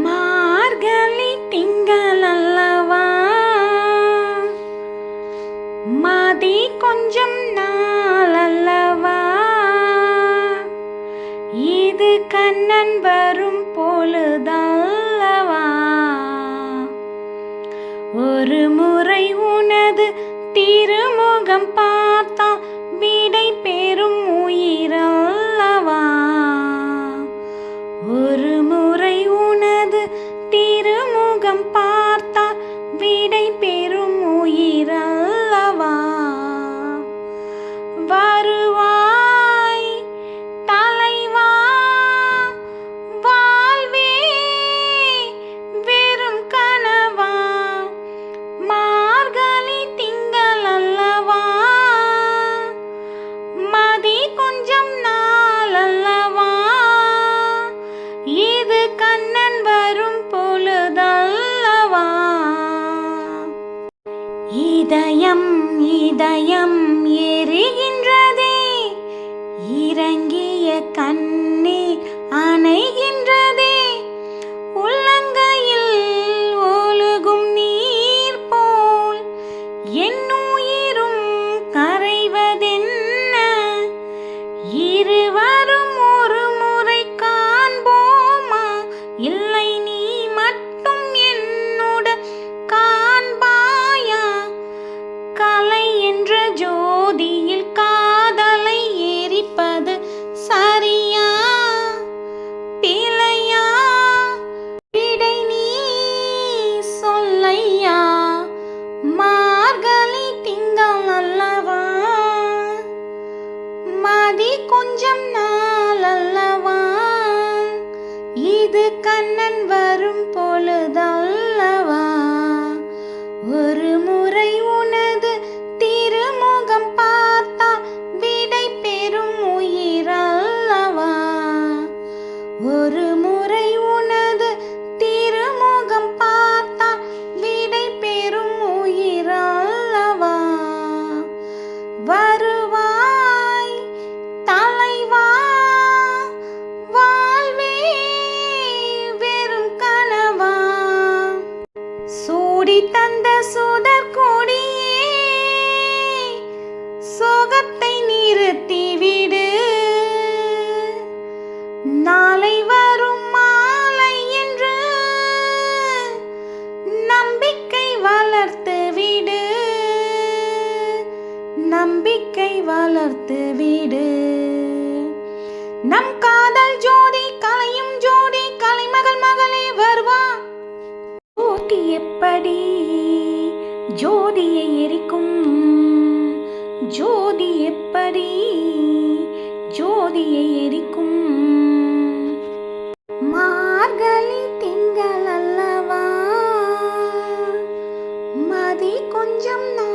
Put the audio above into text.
மார்கழி திங்கள் அல்லவா? மதி கொஞ்சம் நாள் அல்லவா? இது கண்ணன் வரும் பொழுதல்லவா? ஒரு முறை உனது திருமுகம் பார்த்தால் விடை பெறும் உயிரல்லவா? ஒரு திருமுகம் பார்த்தா இதயம் இதயம் எரிகின்றதே. இறங்கிய கண் மதி கொஞ்சம் நாள் அல்லவா இது கண்ணன் கூடி தந்த சுடர் கொடியே சோகத்தை நிறுத்திவிடு நாளை வரும் மாலை என்று நம்பிக்கை வளர்த்து விடு. நம்பிக்கை வளர்த்து விடு. நம் காதல் ஜோடி கலை ஜோதியை எரிக்கும். ஜோதி எப்படி? ஜோதியை எரிக்கும். மார்கழி திங்கள் அல்லவா? மதி கொஞ்சம் நான்